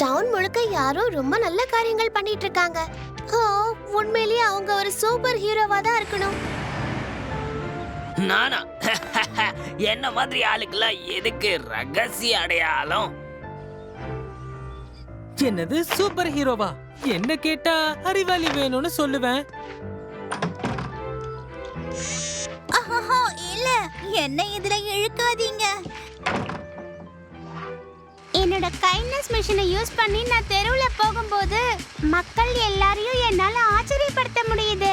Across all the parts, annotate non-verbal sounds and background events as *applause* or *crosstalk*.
Down முழுக்க யாரோ ரொம்ப நல்ல காரியங்கள் பண்ணிட்டு இருக்காங்க ஓ உண்மையிலேயே அவங்க ஒரு சூப்பர் ஹீரோவா தான் இருக்கணும். நானா? *laughs* என்ன மாதிரி ஆளுக்கெல்லாம் எதுக்கு ரகசிய அடையாளம்? என்னது சூப்பர் ஹீரோவா என்ன கேட்டா அறிவாளி வேணும்னு சொல்லுவேன். ஆஹா இல்ல. என்ன இதுல இழுக்காதீங்க. என்னோட கைண்ட்னஸ் மிஷினை யூஸ் பண்ணி நான் தெருவுல போகும்போது மக்கள் எல்லாரையும் என்னால ஆச்சரியப்படுத்த முடியுது.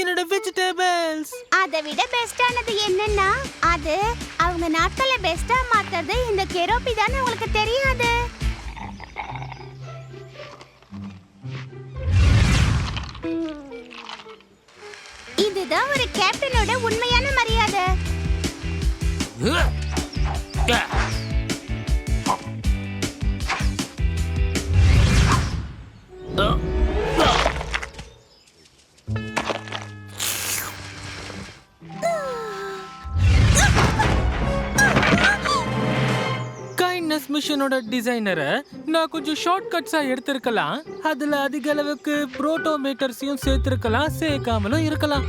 என்னோட வெஜிடபிள்ஸ் அதை விட பெஸ்டானது என்னன்னா அது அவங்க நாட்களை பெஸ்டா மாத்துறது. இந்த கெரோப்பி தானே உங்களுக்கு தெரியாது. கைண்ட்னஸ் மிஷனோட டிசைனரை நான் கொஞ்சம் ஷார்ட்கட்ஸாக எடுத்திருக்கலாம். அதில் அதிக அளவுக்கு புரோட்டோமீட்டர்ஸையும் சேர்த்துருக்கலாம் சேர்க்காமலும் இருக்கலாம்.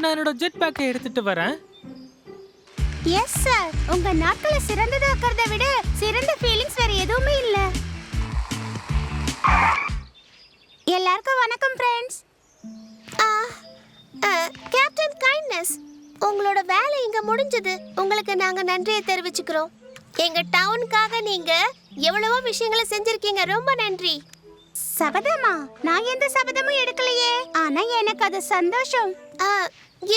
நான் என்னோட ஜெட் பேக்கை எடுத்துட்டு வரேன். எஸ் சார் உங்க நாட்களை சிறந்ததாக்குறத விட சிறந்த ஃபீலிங்ஸ் வேற எதுவுமே இல்ல. எல்லாருக்கும் வணக்கம் ஃப்ரெண்ட்ஸ் கேப்டன் கைண்ட்னஸ் உங்களோட வேலை இங்க முடிஞ்சது. உங்களுக்கு நாங்க நன்றியை தெரிவிச்சுக்கிறோம். எங்க டவுனுக்காக நீங்க எவ்வளவோ விஷயங்களை செஞ்சிருக்கீங்க. ரொம்ப நன்றி. சபதமா? நான் எந்த சபதமும் எடுக்கலையே. ஆனா எனக்கு அது சந்தோஷம்.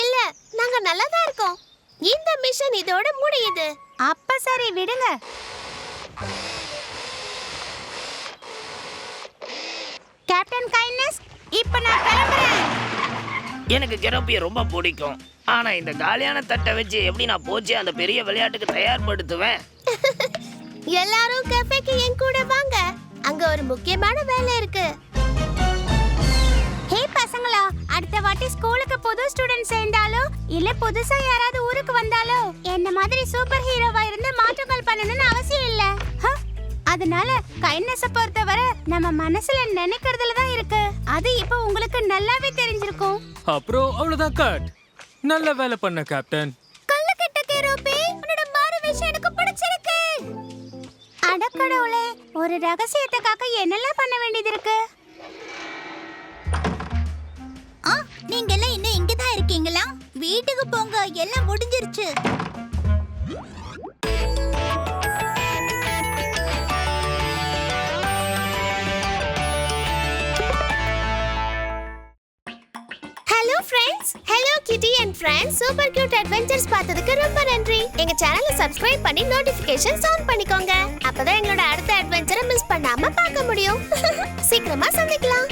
இல்ல நாங்க நல்லா தான் இருக்கோம். இந்த மிஷன் இதோட முடியுது. அப்ப சரி விடுங்க. கேப்டன் கைண்ட்னஸ் இப்ப நான் கிளம்புறேன். எனக்கு கெரோப்பிய ரொம்ப பிடிக்கும். ஆனா இந்த காலியான தட்டை வச்சு எப்படி நான் போச்சு அந்த பெரிய விளையாட்டுக்கு தயார்படுத்துவேன்? *laughs* எல்லாரும் கஃபேக்கு என் கூட வாங்க. அங்க ஒரு முக்கியமான வேலை இருக்கு. ஹே பசங்களா அடுத்த வாட்டி ஸ்கூலுக்கு புது ஸ்டூடெண்ட் சேர்ந்தாலோ இல்ல புதுசா யாராவது ஊருக்கு வந்தாலோ என்ன மாதிரி சூப்பர் ஹீரோவா இருந்து மாற்றங்கள் பண்ணணும்னு அவசியம் இல்ல. ஹ? அதனால கைண்ட்னஸ பொறுத்தவரை நம்ம மனசுல நினைக்கிறதுல தான் இருக்கு. அது இப்போ உங்களுக்கு நல்லாவே தெரிஞ்சிருக்கும். அப்புறம் அவ்வளவுதான் கட் நல்ல வேலை பண்ண கேப்டன் அடக்கடவுளே ஒரு ரகசியத்தை காக்க என்னெல்லாம் பண்ண வேண்டியது இருக்கு ஆ நீங்க எல்லாம் இன்னும் இங்க தான் இருக்கீங்களா? வீட்டுக்கு போங்க எல்லாம் முடிஞ்சிருச்சு. Hello friends hello Kitty and friends super cute adventures பார்த்ததுக்கு ரொம்ப நன்றி. எங்க சேனலை சப்ஸ்கிரைப் பண்ணி நோட்டிபிகேஷன்ஸ் ஆன் பண்ணிக்கோங்க. அப்பதான் எங்களோட அடுத்த அட்வென்ச்சரை மிஸ் பண்ணாம பார்க்க முடியும். *laughs* சீக்கிரமா சந்திக்கலாம்.